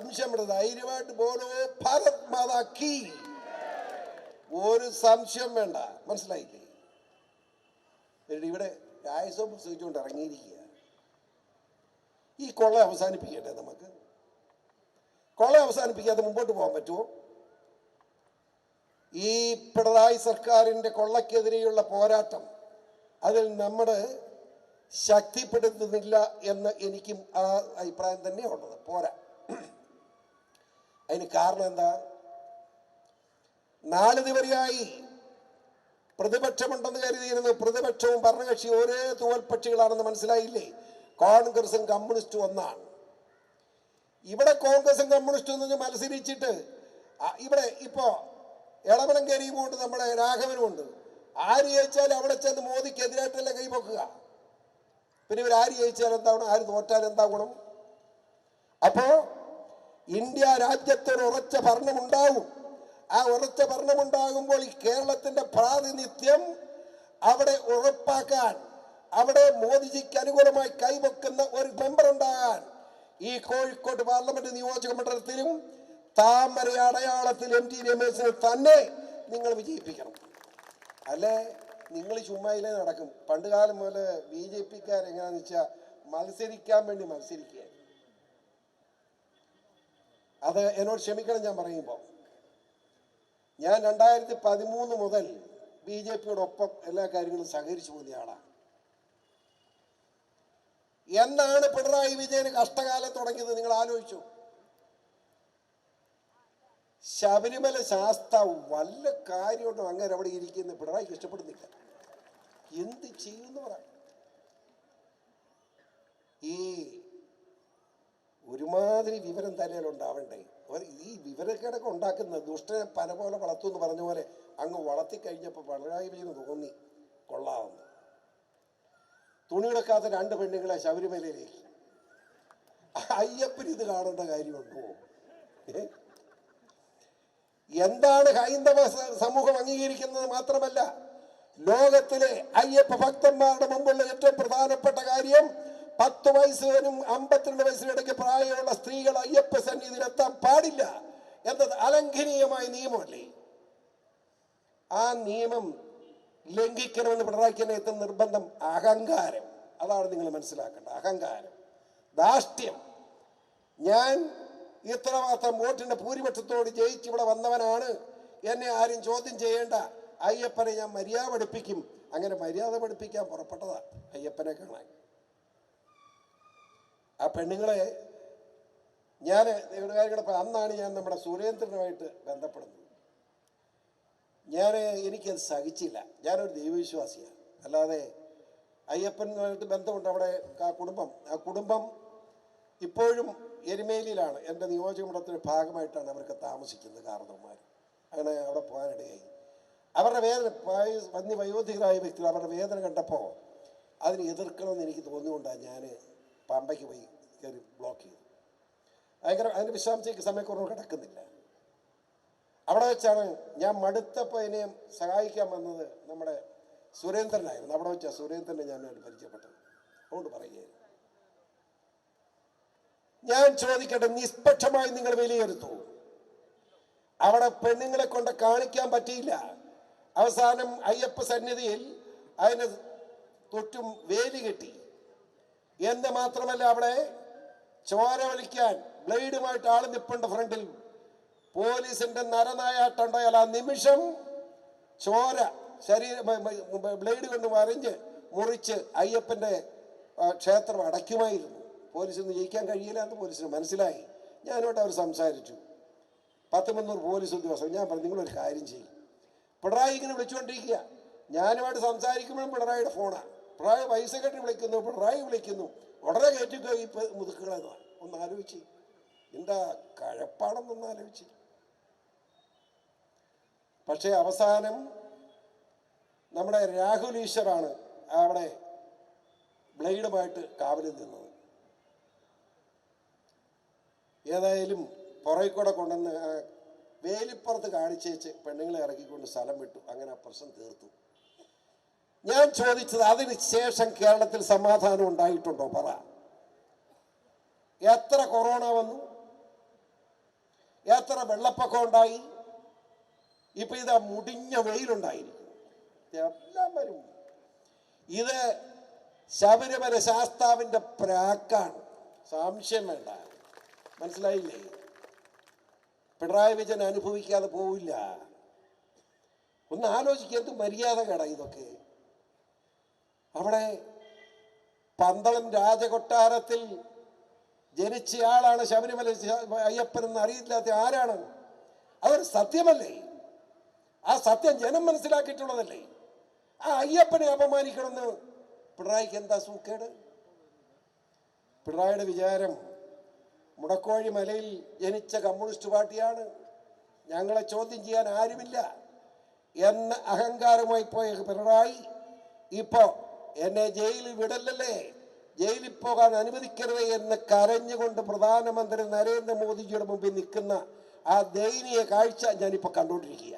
സംശയമുണ്ട്. ധൈര്യമായിട്ട് പോലോ ഭാരത് മാതാക്കി ഒരു സംശയം വേണ്ട. മനസ്സിലായില്ലേ? ഇവിടെ രായസോപ്പ് പ്രസവിച്ചുകൊണ്ട് ഇറങ്ങിയിരിക്കുക ഈ കൊള്ള അവസാനിപ്പിക്കട്ടെ നമുക്ക്? കൊള്ള അവസാനിപ്പിക്കാതെ മുമ്പോട്ട് പോകാൻ പറ്റുമോ? ഈ പിണറായി സർക്കാരിന്റെ കൊള്ളക്കെതിരെയുള്ള പോരാട്ടം അതിൽ നമ്മൾ ശക്തിപ്പെടുത്തുന്നില്ല എന്ന് എനിക്കും ആ അഭിപ്രായം തന്നെയുള്ളത്. പോരാ. അതിന് കാരണം എന്താ? നാല് ദിവരിയായി പ്രതിപക്ഷമുണ്ടെന്ന് കരുതിയിരുന്നു പ്രതിപക്ഷവും ഭരണകക്ഷിയും ഒരേ തൂവൽപക്ഷികളാണെന്ന് മനസ്സിലായില്ലേ? കോൺഗ്രസും കമ്മ്യൂണിസ്റ്റും ഒന്നാണ്. ഇവിടെ കോൺഗ്രസും കമ്മ്യൂണിസ്റ്റും എന്ന് മത്സരിച്ചിട്ട് ഇവിടെ ഇപ്പോ എളമലങ്കേരിയും ഉണ്ട് നമ്മുടെ രാഘവനുമുണ്ട് ആര് ജയിച്ചാൽ അവിടെ ചെന്ന് മോദിക്കെതിരായിട്ടല്ലേ കൈപൊക്കുക പിന്നെ ഇവർ ആര് ജയിച്ചാൽ എന്താ ഗുണം ആര് തോറ്റാൽ എന്താ ഗുണം അപ്പോ ഇന്ത്യ രാജ്യത്തൊരു ഉറച്ച ഭരണമുണ്ടാവും. ആ ഉറച്ച ഭരണമുണ്ടാകുമ്പോൾ ഈ കേരളത്തിന്റെ പ്രാതിനിധ്യം അവിടെ ഉറപ്പാക്കാൻ അവിടെ മോദിജിക്ക് അനുകൂലമായി കൈവെക്കുന്ന ഒരു മെമ്പർ ഉണ്ടാകാൻ ഈ കോഴിക്കോട് പാർലമെന്റ് നിയോജക മണ്ഡലത്തിലും താമര അടയാളത്തിൽ എം ടി രമേശിനെ തന്നെ നിങ്ങൾ വിജയിപ്പിക്കണം. അല്ലേ? നിങ്ങൾ ചുമ്മായിലേ നടക്കും. പണ്ട് കാലം മുതൽ ബി ജെ പിക്കാരെങ്ങനെയാണെന്ന് വെച്ചാൽ മത്സരിക്കാൻ വേണ്ടി മത്സരിക്കുക അത് എന്നോട് ക്ഷമിക്കണം ഞാൻ പറയുമ്പോൾ. ഞാൻ രണ്ടായിരത്തി പതിമൂന്ന് മുതൽ ബി ജെ പിയോടൊപ്പം എല്ലാ കാര്യങ്ങളും സഹകരിച്ചു പോകുന്ന ആളാണ്. എന്നാണ് പിണറായി വിജയൻ കഷ്ടകാലം തുടങ്ങിയത് നിങ്ങൾ ആലോചിച്ചു? ശബരിമല ശാസ്ത്ര വല്ല കാര്യമൊന്നും അങ്ങനെ അവിടെ ഇരിക്കുന്ന പിണറായിക്ക് ഇഷ്ടപ്പെടുന്നില്ല. എന്ത് ചെയ്യുമെന്ന് പറ ഈ ഒരുമാതിരി വിവരം തലയിൽ ഉണ്ടാവണ്ടേ? ഈ വിവരക്കേടൊക്കെ ഉണ്ടാക്കുന്ന ദുഷ്ടനെ പല പോലെ വളർത്തു എന്ന് പറഞ്ഞ പോലെ അങ്ങ് വളർത്തി കഴിഞ്ഞപ്പോൾ വിജയന് തോന്നി. കൊള്ളാമെന്ന് തുണിയെടുക്കാത്ത രണ്ട് പെണ്ണുങ്ങളെ ശബരിമലയിലേക്ക് അയ്യപ്പന് ഇത് കാണേണ്ട കാര്യമുണ്ടോ? എന്താണ് ഹൈന്ദവ സമൂഹം അംഗീകരിക്കുന്നത് മാത്രമല്ല ലോകത്തിലെ അയ്യപ്പ ഭക്തന്മാരുടെ മുമ്പുള്ള ഏറ്റവും പ്രധാനപ്പെട്ട കാര്യം പത്ത് വയസ്സുകാരും അമ്പത്തിരണ്ട് വയസ്സിനും ഇടയ്ക്ക് പ്രായമുള്ള സ്ത്രീകൾ അയ്യപ്പ സന്നിധിയിൽ എത്താൻ പാടില്ല എന്നത് അലംഘനീയമായ നിയമമല്ലേ? ആ നിയമം ലംഘിക്കണമെന്ന് പിണറായി തന്നെ എത്തുന്ന നിർബന്ധം അഹങ്കാരം. അതാണ് നിങ്ങൾ മനസ്സിലാക്കേണ്ടത്. അഹങ്കാരം. ധാഷ്ട്യം ഞാൻ ഇത്രമാത്രം വോട്ടിന്റെ ഭൂരിപക്ഷത്തോട് ജയിച്ച് ഇവിടെ വന്നവനാണ്. എന്നെ ആരും ചോദ്യം ചെയ്യേണ്ട. അയ്യപ്പനെ ഞാൻ മര്യാദ പഠിപ്പിക്കും. അങ്ങനെ മര്യാദ പഠിപ്പിക്കാൻ പുറപ്പെട്ടതാണ് അയ്യപ്പനെ കാണാൻ. ആ പെണ്ണുങ്ങളെ ഞാൻ കാര്യം അന്നാണ് ഞാൻ നമ്മുടെ സുരേന്ദ്രനുമായിട്ട് ബന്ധപ്പെടുന്നത്. ഞാൻ എനിക്കത് സഹിച്ചില്ല. ഞാനൊരു ദൈവവിശ്വാസിയാണ്. അല്ലാതെ അയ്യപ്പനുമായിട്ട് ബന്ധമുണ്ട് അവിടെ ആ കുടുംബം. ആ കുടുംബം ഇപ്പോഴും എരുമേലിയിലാണ്. എന്റെ നിയോജകമണ്ഡലത്തിന്റെ ഭാഗമായിട്ടാണ് അവർക്ക് താമസിക്കുന്നത് കാരണവന്മാർ അങ്ങനെ അവിടെ പോകാനിടയായി. അവരുടെ വേദന വന്യ വയോധികരായ വ്യക്തികൾ അവരുടെ വേദന കണ്ടപ്പോൾ അതിനെ എതിർക്കണമെന്ന് എനിക്ക് തോന്നിയുകൊണ്ടാണ് ഞാൻ പമ്പയ്ക്ക് പോയി കയറി ബ്ലോക്ക് ചെയ്തു. ഭയങ്കര അതിന്റെ വിശ്രാമിച്ചേക്ക് സമയക്കുറവ് കിടക്കുന്നില്ല. അവിടെ വെച്ചാണ് ഞാൻ മടുത്തപ്പോൾ ഇനിയും സഹായിക്കാൻ വന്നത് നമ്മുടെ സുരേന്ദ്രനായിരുന്നു. അവിടെ വെച്ചാൽ സുരേന്ദ്രനെ ഞാനായിട്ട് പരിചയപ്പെട്ടത്. അതുകൊണ്ട് പറയുകയായിരുന്നു. ഞാൻ ചോദിക്കട്ടെ നിഷ്പക്ഷമായി നിങ്ങൾ വിലയിരുത്തൂ. അവിടെ പെണ്ണുങ്ങളെ കൊണ്ട് കാണിക്കാൻ പറ്റിയില്ല. അവസാനം അയ്യപ്പ സന്നിധിയിൽ അതിന് തൊറ്റും വേലി കെട്ടി. എന്ന് മാത്രമല്ല അവിടെ ചോര വലിക്കാൻ ബ്ലേഡുമായിട്ട് ആൾ നിപ്പുണ്ട് ഫ്രണ്ടിൽ. പോലീസിന്റെ നരനായാട്ടുണ്ടായാൽ ആ നിമിഷം ചോര ശരീര ബ്ലേഡ് കൊണ്ട് വരഞ്ഞ് മുറിച്ച് അയ്യപ്പന്റെ ക്ഷേത്രം അടയ്ക്കുമായിരുന്നു. പോലീസിന് ജയിക്കാൻ കഴിയില്ല എന്ന് പോലീസിന് മനസ്സിലായി. ഞാനോട്ട് അവർ സംസാരിച്ചു. പത്ത് മുന്നൂറ് പോലീസ് ഉദ്യോഗസ്ഥർ ഞാൻ പറഞ്ഞു നിങ്ങളൊരു കാര്യം ചെയ്യും. പിണറായി ഇങ്ങനെ വിളിച്ചുകൊണ്ടിരിക്കുക. ഞാനുമായിട്ട് സംസാരിക്കുമ്പോഴും പിണറായിയുടെ ഫോണാണ് പിണറായി വൈസ് സെക്രട്ടറി വിളിക്കുന്നു പിണറായി വിളിക്കുന്നു. ഉടനെ കയറ്റിക്കോ ഈ പെ- മുതുക്കുകളെ എന്ന് പറഞ്ഞു. ഒന്ന് ആലോചിച്ച്. എന്താ കഴപ്പാണെന്നൊന്ന് ആലോചിച്ച്. പക്ഷേ അവസാനം നമ്മുടെ രാഹുൽ ഈശ്വറാണ് അവിടെ ബ്ലേഡുമായിട്ട് കാവലിൽ നിന്നത്. ഏതായാലും പുറകിൽ കൂടെ കൊണ്ടുവന്ന് വേലിപ്പുറത്ത് കാണിച്ചേച്ച് പെണ്ണുങ്ങളെ ഇറക്കിക്കൊണ്ട് സ്ഥലം വിട്ടു. അങ്ങനെ ആ പ്രശ്നം തീർത്തു. ഞാൻ ചോദിച്ചത് അതിന് ശേഷം കേരളത്തിൽ സമാധാനം ഉണ്ടായിട്ടുണ്ടോ? പറ. എത്ര കൊറോണ വന്നു? എത്ര വെള്ളപ്പൊക്കം ഉണ്ടായി? ഇപ്പൊ ഇതാ മുടിഞ്ഞ വെയിലുണ്ടായിരിക്കും എല്ലാം വരും. ഇത് ശബരിമല ശാസ്താവിന്റെ പ്രാക്കാണ്. സംശയം വേണ്ട. മനസ്സിലായില്ലേ? പിണറായി വിജയൻ അനുഭവിക്കാതെ പോവില്ല. ഒന്ന് ആലോചിക്കുക എന്ത് മര്യാദ കേടാ ഇതൊക്കെ? അവിടെ പന്തളം രാജകൊട്ടാരത്തിൽ ജനിച്ചയാളാണ് ശബരിമല അയ്യപ്പനെന്ന് അറിയില്ലാത്ത ആരാണ്? അതൊരു സത്യമല്ലേ? ആ സത്യം ജനം മനസ്സിലാക്കിയിട്ടുള്ളതല്ലേ? ആ അയ്യപ്പനെ അപമാനിക്കണമെന്ന് പിണറായിക്ക് എന്താ സൂക്കേട്? പിണറായിയുടെ വിചാരം മുടക്കോഴി മലയിൽ ജനിച്ച കമ്മ്യൂണിസ്റ്റ് പാർട്ടിയാണ്. ഞങ്ങളെ ചോദ്യം ചെയ്യാൻ ആരുമില്ല. എന്ന അഹങ്കാരമായി പോയ പിണറായി ഇപ്പോ എന്നെ ജയിലിൽ വിടല്ലല്ലേ? ജയിലിൽ പോകാൻ അനുവദിക്കരുത് എന്ന് കരഞ്ഞുകൊണ്ട് പ്രധാനമന്ത്രി നരേന്ദ്രമോദിജിയുടെ മുമ്പിൽ നിൽക്കുന്ന ആ ദയനീയ കാഴ്ച ഞാനിപ്പോൾ കണ്ടുകൊണ്ടിരിക്കുക